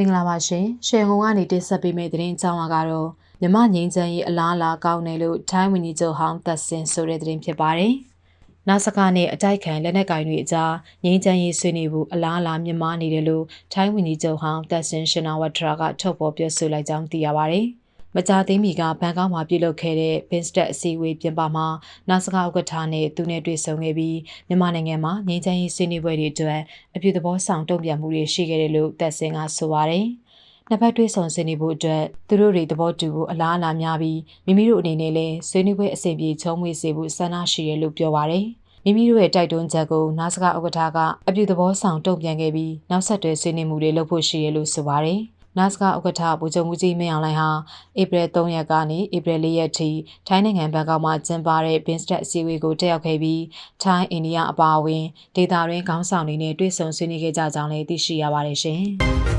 မင်္ဂလာပါရှင်ရှယ်ဟုံကနေတင်ဆက်ပေးမယ့်သတင်းအကြောင်းအကတော့မြမငိမ့်ချမ်းရေးအလားအလာကောင်းတယ်လို့ထိုင်းဝန်ကြီးချုပ်ဟောင်းသက်စင်ဆိုတဲ့သတင်းဖြစ်ပါတယ်နာစကာနဲ့အတိုက်ခံလက်နက်ကင်တွေအကြားငိမ့်ချမ်းရေးဆွေးနွေးဖို့အလားအလာမြင်မာနေတယ်လို့ထိုင်းဝန်ကြီးချုပ်ဟောင်းသက်စင်ရှင်နာဝထရာကထုတ်ဖော်ပြောဆိုလိုက်ကြောင်းသိရပါတယ် မကြသေးမီကဘန်ကောက်မှာပြုလုပ်ခဲ့တဲ့ Binstat အစည်းအဝေးပြင်ပမှာနာစကာဥက္ကဋ္ဌနဲ့သူနဲ့တွေ့ဆုံခဲ့ပြီးမြန်မာနိုင်ငံမှာငြိမ်းချမ်းရေးဆွေးနွေးပွဲတွေအတွက်အပြုသဘောဆောင်တုံ့ပြန်မှုတွေရှိခဲ့တယ်လို့သက်စင်ကဆိုပါတယ်။နှစ်ဖက်တွေ့ဆုံဆွေးနွေးဖို့အတွက်သူတို့တွေသဘောတူဖို့အလားအလာများပြီးမိမိတို့အနေနဲ့လည်းဆွေးနွေးပွဲအဆင်ပြေချုံးမွေစေဖို့ဆန္ဒရှိတယ်လို့ပြောပါတယ်။မိမိတို့ရဲ့တိုက်တွန်းချက်ကိုနာစကာဥက္ကဋ္ဌကအပြုသဘောဆောင်တုံ့ပြန်ခဲ့ပြီးနောက်ဆက်တွဲဆွေးနွေးမှုတွေလုပ်ဖို့ရှိရလို့ဆိုပါတယ်။ နာစကာဥက္ကဋ္ဌဗိုလ်ချုပ်မှုကြီးမင်းအောင်လှိုင်ဟာဧပြီ3ရက်ကနေဧပြီ4ရက်ထိထိုင်းနိုင်ငံဘန်ကောက်မှာကျင်းပတဲ့ Binstat အစည်းအဝေးကိုတက်ရောက်ခဲ့ပြီးထိုင်းအိန္ဒိယအပါအဝင်ဒေသတွင်းခေါင်းဆောင်တွေနဲ့တွေ့ဆုံဆွေးနွေးခဲ့ကြကြောင်းလည်းသိရှိရပါတယ်ရှင်။